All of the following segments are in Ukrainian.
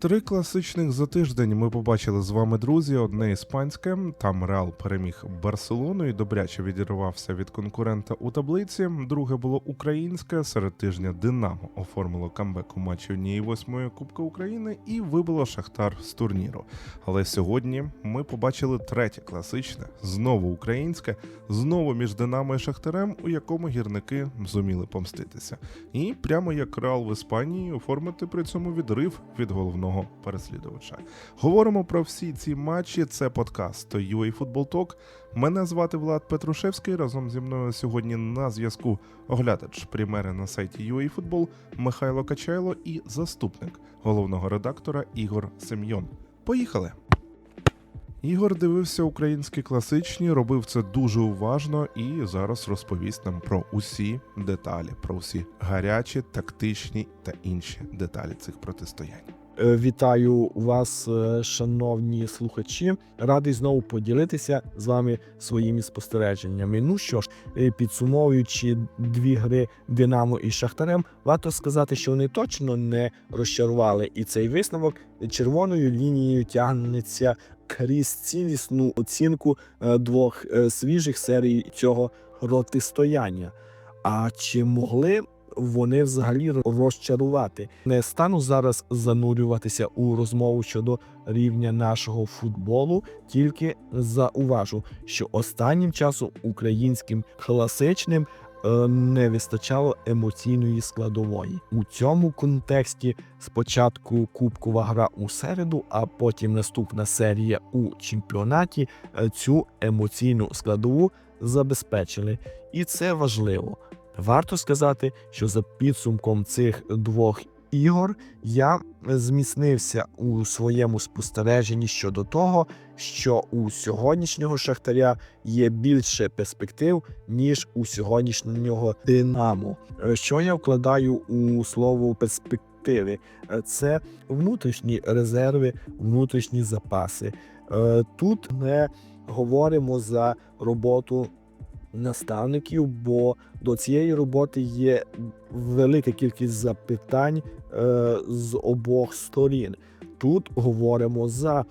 Три класичних за тиждень ми побачили з вами, друзі. Одне іспанське. Там Реал переміг Барселону і добряче відірвався від конкурента у таблиці. Друге було українське. Серед тижня Динамо оформило камбек у матчі однієї восьмої Кубка України і вибило Шахтар з турніру. Але сьогодні ми побачили третє класичне, знову українське, знову між Динамо і Шахтарем, у якому гірники зуміли помститися. І прямо як Реал в Іспанії оформити при цьому відрив від головного переслідувача. Говоримо про всі ці матчі. Це подкаст UA Football Talk. Мене звати Влад Петрушевський. Разом зі мною сьогодні на зв'язку оглядач примери на сайті UA Football Михайло Качайло і заступник головного редактора Ігор Семйон. Поїхали! Ігор дивився українські класичні, робив це дуже уважно і зараз розповість нам про усі деталі, про всі гарячі, тактичні та інші деталі цих протистоянь. Е, Вітаю вас, е, шановні слухачі. Радий знову поділитися з вами своїми спостереженнями. Ну що ж, е, підсумовуючи дві гри Динамо і Шахтарем, варто сказати, що вони точно не розчарували, і цей висновок червоною лінією тягнеться крізь цілісну оцінку двох свіжих серій цього протистояння. А чи могли вони взагалі розчарувати? Не стану зараз занурюватися у розмову щодо рівня нашого футболу, тільки зауважу, що останнім часом українським класичним е, не вистачало емоційної складової. У цьому контексті спочатку кубкова гра у середу, а потім наступна серія у чемпіонаті е, цю емоційну складову забезпечили, і це важливо. Варто сказати, що за підсумком цих двох ігор я зміцнився у своєму спостереженні щодо того, що у сьогоднішнього шахтаря є більше перспектив, ніж у сьогоднішнього Динамо. Е, Що я вкладаю у слово перспективи? Е, Це внутрішні резерви, внутрішні запаси. Е, Тут не говоримо за роботу наставників, бо до цієї роботи є велика кількість запитань е, з обох сторін. Тут говоримо за е,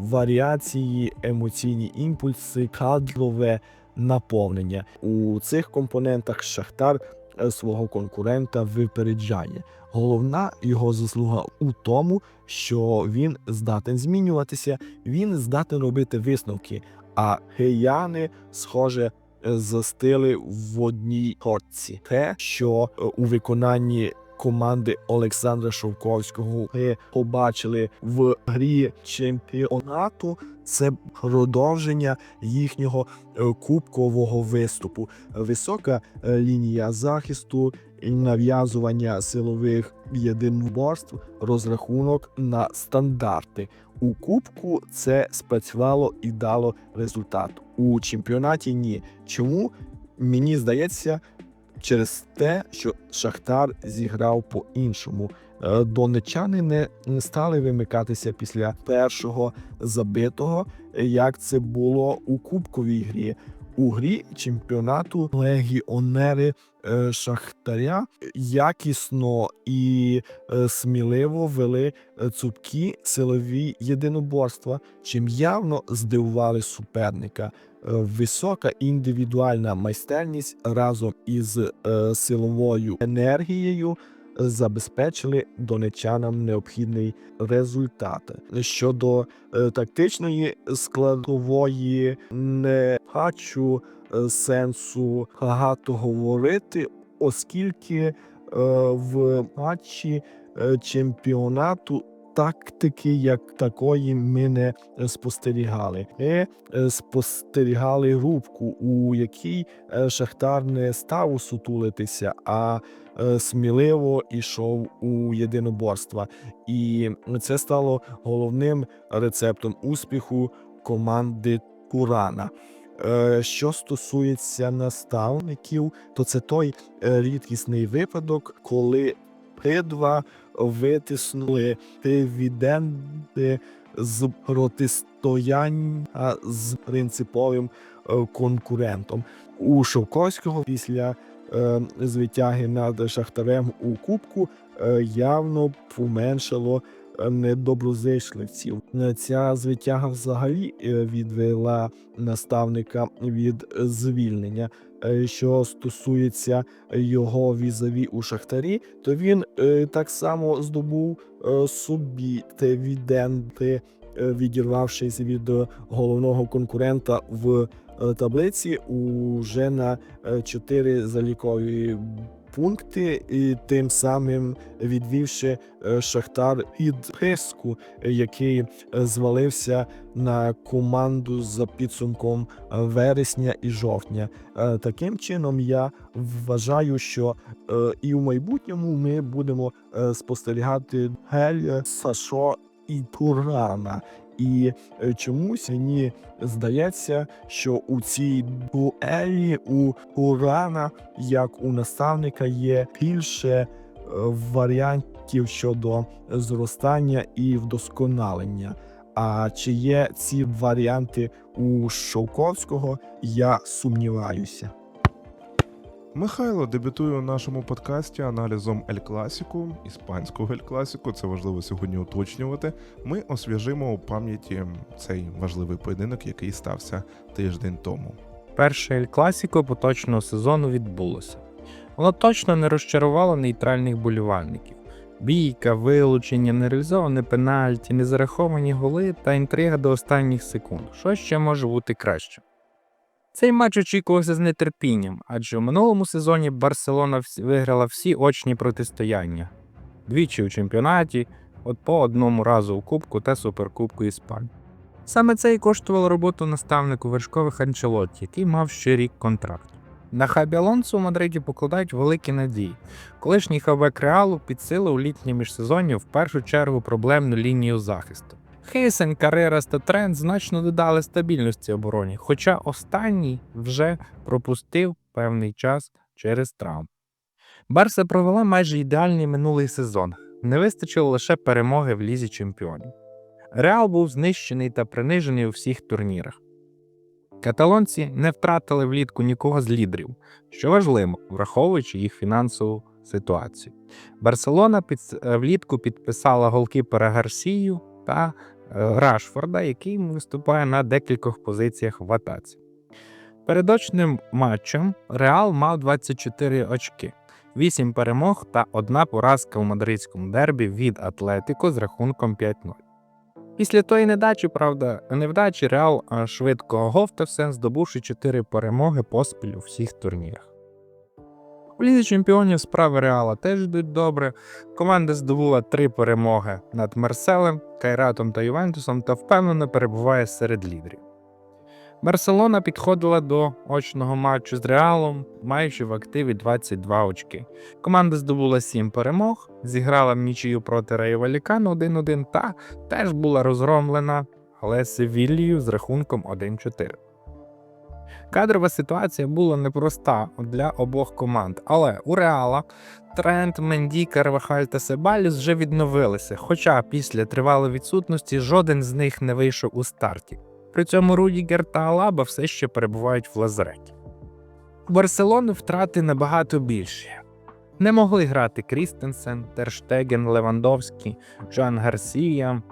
варіації, емоційні імпульси, кадрове наповнення. У цих компонентах Шахтар е, свого конкурента випереджає. Головна його заслуга у тому, що він здатен змінюватися, він здатен робити висновки. А кияни, схоже, застили в одній точці. Те, що е, у виконанні команди Олександра Шовковського ми побачили в грі чемпіонату, це продовження їхнього е, кубкового виступу. Висока е, лінія захисту, нав'язування силових єдиноборств, розрахунок на стандарти. У кубку це спрацювало і дало результат. У чемпіонаті ні. Чому? Мені здається, через те, що Шахтар зіграв по-іншому. Е, Донечани не не стали вимикатися після першого забитого, як це було у кубковій грі. У грі чемпіонату легіонери е, Шахтаря якісно і е, сміливо вели е, цупкі силові єдиноборства, чим явно здивували суперника. Висока індивідуальна майстерність разом із силовою енергією забезпечили донечанам необхідний результат. Щодо е, тактичної складової, не бачу е, сенсу багато говорити, оскільки е, в матчі чемпіонату. Тактики як такої ми не спостерігали. Ми е, спостерігали рубку, у якій е, Шахтар не став сутулитися, а е, сміливо йшов у єдиноборства. І це стало головним рецептом успіху команди Курана. Е, Що стосується наставників, то це той е, рідкісний випадок, коли Придва витиснули дивіденди з протистояння з принциповим е, конкурентом. У Шовковського після е, звитяги над Шахтарем у Кубку е, явно поменшало недоброзичливців. Е, Ця звитяга взагалі е, відвела наставника від звільнення. Е, Що стосується його візові у Шахтарі, то він е, так само здобув е, собі дивіденди, відірвавшись від головного конкурента в таблиці уже на чотири залікові пункти, і тим самим відвівши е, Шахтар від тиску, е, який е, звалився на команду за підсумком вересня і жовтня. Е, Таким чином, я вважаю, що і в майбутньому ми будемо спостерігати Гель, Сашо і Турана. І е, чомусь мені здається, що у цій дуелі у Турана, як у наставника, є більше е, варіантів щодо зростання і вдосконалення. А чи є ці варіанти у Шовковського, я сумніваюся. Михайло дебютує у нашому подкасті аналізом Ель Класіку, іспанського Ель Класіку. Це важливо сьогодні уточнювати. Ми освіжимо у пам'яті цей важливий поєдинок, який стався тиждень тому. Перше Ель Класіко поточного сезону відбулося. Воно точно не розчарувало нейтральних болівальників. Бійка, вилучення, нереалізоване пенальті, незараховані голи та інтрига до останніх секунд. Що ще може бути краще? Цей матч очікувався з нетерпінням, адже у минулому сезоні Барселона виграла всі очні протистояння. Двічі у чемпіонаті, от по одному разу у Кубку та Суперкубку Іспанії. Саме це і коштувало роботу наставнику вершкових Анчелотті, який мав ще рік контракту. На Хабі Алонсо у Мадриді покладають великі надії. Колишній хавбек Реалу підсилив у літнє міжсезоння в першу чергу проблемну лінію захисту. Хейсен, Карерас та Трент значно додали стабільності обороні, хоча останній вже пропустив певний час через травму. Барса провела майже ідеальний минулий сезон. Не вистачило лише перемоги в лізі чемпіонів. Реал був знищений та принижений у всіх турнірах. Каталонці не втратили влітку нікого з лідерів, що важливо, враховуючи їх фінансову ситуацію. Барселона під, влітку підписала голкіпера Гарсію та е, Рашфорда, який виступає на декількох позиціях в атаці. Перед очним матчем Реал мав 24 очки, 8 перемог та одна поразка у мадридському дербі від Атлетико з рахунком 5-0. Після тої недачі, правда, невдачі Реал швидко оговтався, здобувши 4 перемоги поспіль у всіх турнірах. У Лізі чемпіонів справи Реала теж йдуть добре. Команда здобула 3 перемоги над Марселем, Кайратом та Ювентусом та впевнено перебуває серед лідерів. Барселона підходила до очного матчу з Реалом, маючи в активі 22 очки. Команда здобула 7 перемог, зіграла в нічию проти Лікану 1-1 та теж була розгромлена, але Севіллію з рахунком 1-4. Кадрова ситуація була непроста для обох команд, але у Реала Трент, Менді, Карвахаль та Себаліс вже відновилися, хоча після тривалої відсутності жоден з них не вийшов у старті. При цьому Рудігер та Алаба все ще перебувають в лазареті. У Барселони втрати набагато більші. Не могли грати Крістенсен, Терштеген, Левандовський, Жан Гарсія,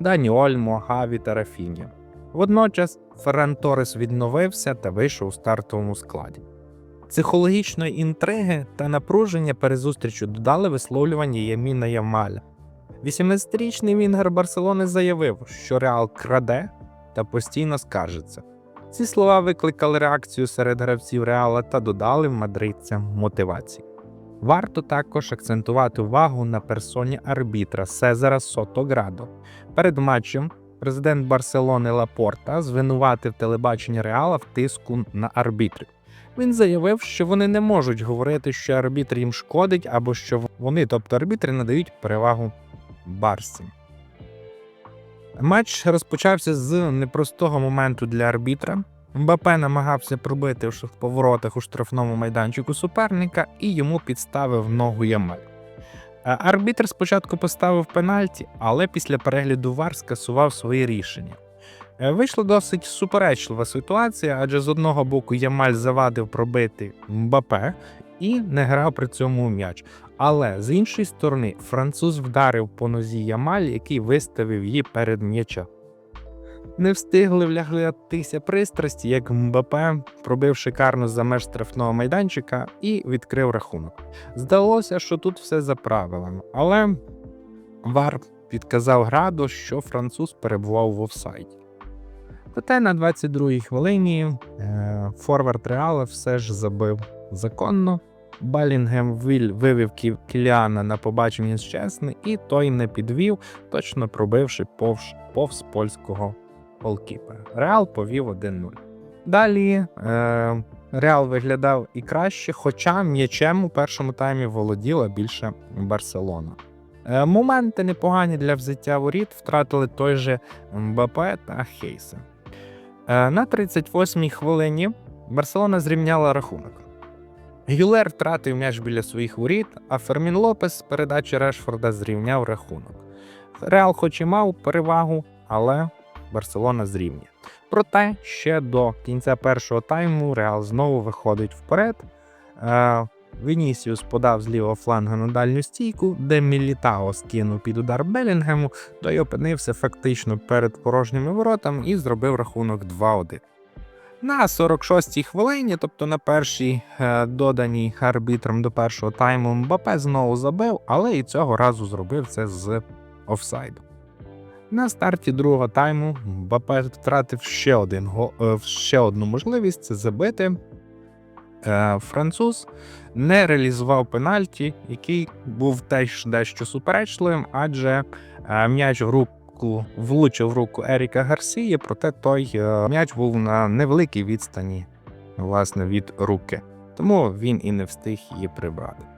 Дані Ольмо, Гаві та Рафіня. Водночас Ферран Торес відновився та вийшов у стартовому складі. Психологічної інтриги та напруження перед зустрічю додали висловлювання Яміна Ямаля. 18-річний Вінгер Барселони заявив, що Реал краде та постійно скаржиться. Ці слова викликали реакцію серед гравців Реала та додали мадридцям мотивації. Варто також акцентувати увагу на персоні арбітра Сезара Сотоградо. Перед матчем президент Барселони Лапорта звинуватив телебачення Реала в тиску на арбітрів. Він заявив, що вони не можуть говорити, що арбітр їм шкодить, або що вони, тобто арбітри, надають перевагу Барсі. Матч розпочався з непростого моменту для арбітра. Мбапе намагався пробити в поворотах у штрафному майданчику суперника і йому підставив ногу Ямель. Е, Арбітр спочатку поставив пенальті, але після перегляду ВАР скасував своє рішення. Е, Вийшла досить суперечлива ситуація, адже з одного боку Ямаль завадив пробити Мбапе і не грав при цьому м'яч. Але з іншої сторони, француз вдарив по нозі Ямаль, який виставив її перед м'ячем. Не встигли влягатися пристрасті, як Мбапе пробив шикарно за меж штрафного майданчика і відкрив рахунок. Здалося, що тут все за правилами, але Вар підказав граду, що француз перебував в офсайді. Проте на 22-й хвилині е, форвард Реала все ж забив законно. Балінгем вивів Кі- Кіліана на побачення з чесне, і той не підвів, точно пробивши повз, повз польського голкіпера. Реал повів 1-0. Далі е, Реал виглядав і краще, хоча м'ячем у першому таймі володіла більше Барселона. Е, моменти непогані для взяття воріт втратили той же Мбапе та Хейса. Е, на 38-й хвилині Барселона зрівняла рахунок. Гюлер втратив м'яч біля своїх воріт, а Фермін Лопес з передачі Решфорда зрівняв рахунок. Реал хоч і мав перевагу, але Барселона зрівнює. Проте ще до кінця першого тайму Реал знову виходить вперед. Е, Вінісіус подав з лівого флангу на дальню стійку, де Мілітао скинув під удар Белінгему, той опинився фактично перед порожніми воротами і зробив рахунок 2-1. На 46-й хвилині, тобто на першій е, доданій арбітром до першого тайму, Мбапе знову забив, але і цього разу зробив це з офсайду. На старті другого тайму Мбапе втратив ще, один, е, ще одну можливість забити. Е, Француз не реалізував пенальті, який був теж дещо суперечливим, адже е, м'яч в руку влучив в руку Еріка Гарсії, проте той м'яч був на невеликій відстані власне, від руки, тому він і не встиг її прибрати.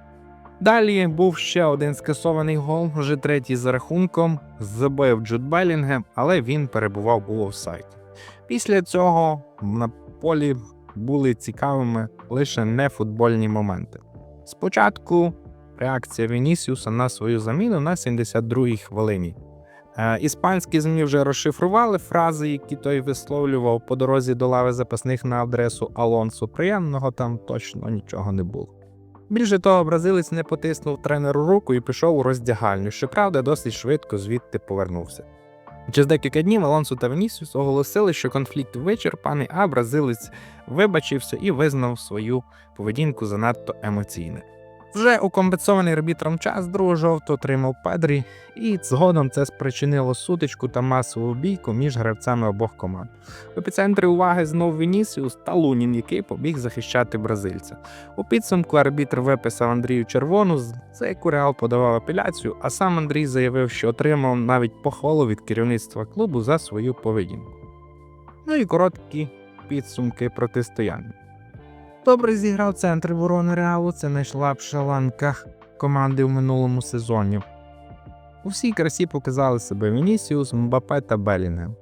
Далі був ще один скасований гол, вже третій за рахунком. Забив Джуд Белінгем, але він перебував у офсайді. Після цього на полі були цікавими лише нефутбольні моменти. Спочатку реакція Вінісіуса на свою заміну на 72-й хвилині. Е, Іспанські ЗМІ вже розшифрували фрази, які той висловлював по дорозі до лави запасних на адресу Алонсо. Приємного там точно нічого не було. Більше того, бразилець не потиснув тренеру руку і пішов у роздягальню, щоправда, досить швидко звідти повернувся. Через декілька днів Алонсо та Венісіус оголосили, що конфлікт вичерпаний, а бразилець вибачився і визнав свою поведінку занадто емоційною. Вже у компенсований арбітром час 2 жовтого отримав Педрі, і згодом це спричинило сутичку та масову бійку між гравцями обох команд. В епіцентрі уваги знов Вінісіус та Лунін, який побіг захищати бразильця. У підсумку арбітр виписав Андрію червону, за яку Реал подавав апеляцію, а сам Андрій заявив, що отримав навіть похвалу від керівництва клубу за свою поведінку. Ну і короткі підсумки протистояння. Добре зіграв центр ворони Реалу, це найслабша ланка команди в минулому сезоні. У всій красі показали себе Вінісіус, Мбапе та Белінгем.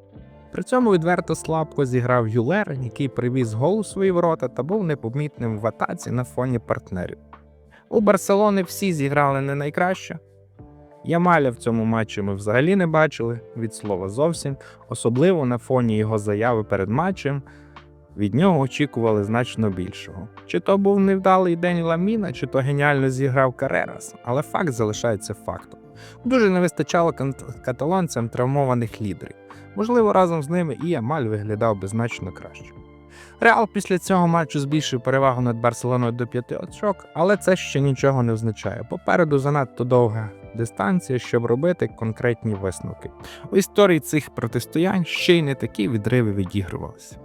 При цьому відверто слабко зіграв Юлер, який привіз гол у свої ворота та був непомітним в атаці на фоні партнерів. У Барселони всі зіграли не найкраще. Ямаля в цьому матчі ми взагалі не бачили, від слова зовсім, особливо на фоні його заяви перед матчем. Від нього очікували значно більшого. Чи то був невдалий день Ламіна, чи то геніально зіграв Карерас, але факт залишається фактом. Дуже не вистачало каталонцям травмованих лідерів. Можливо, разом з ними і Ямаль виглядав би значно краще. Реал після цього матчу збільшив перевагу над Барселоною до п'яти очок, але це ще нічого не означає. Попереду занадто довга дистанція, щоб робити конкретні висновки. У історії цих протистоянь ще й не такі відриви відігрувалися.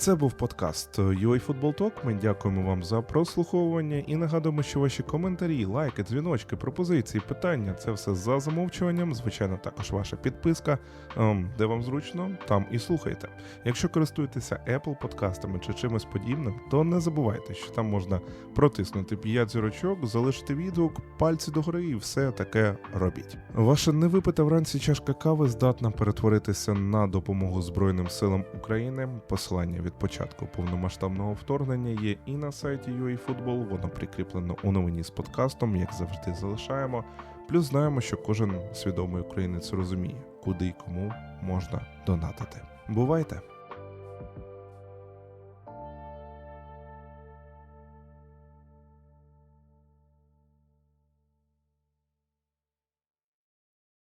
Це був подкаст UA Football Talk. Ми дякуємо вам за прослуховування і нагадуємо, що ваші коментарі, лайки, дзвіночки, пропозиції, питання це все за замовчуванням. Звичайно, також ваша підписка, ем, де вам зручно, там і слухайте. Якщо користуєтеся Apple подкастами чи чимось подібним, то не забувайте, що там можна протиснути 5 зірочок, залишити відгук, пальці догори і все таке робіть. Ваша невипита вранці чашка кави здатна перетворитися на допомогу Збройним силам України. Посилання від початку повномасштабного вторгнення є і на сайті UAFootball, воно прикріплено у новині з подкастом, як завжди залишаємо. Плюс знаємо, що кожен свідомий українець розуміє, куди і кому можна донатити. Бувайте!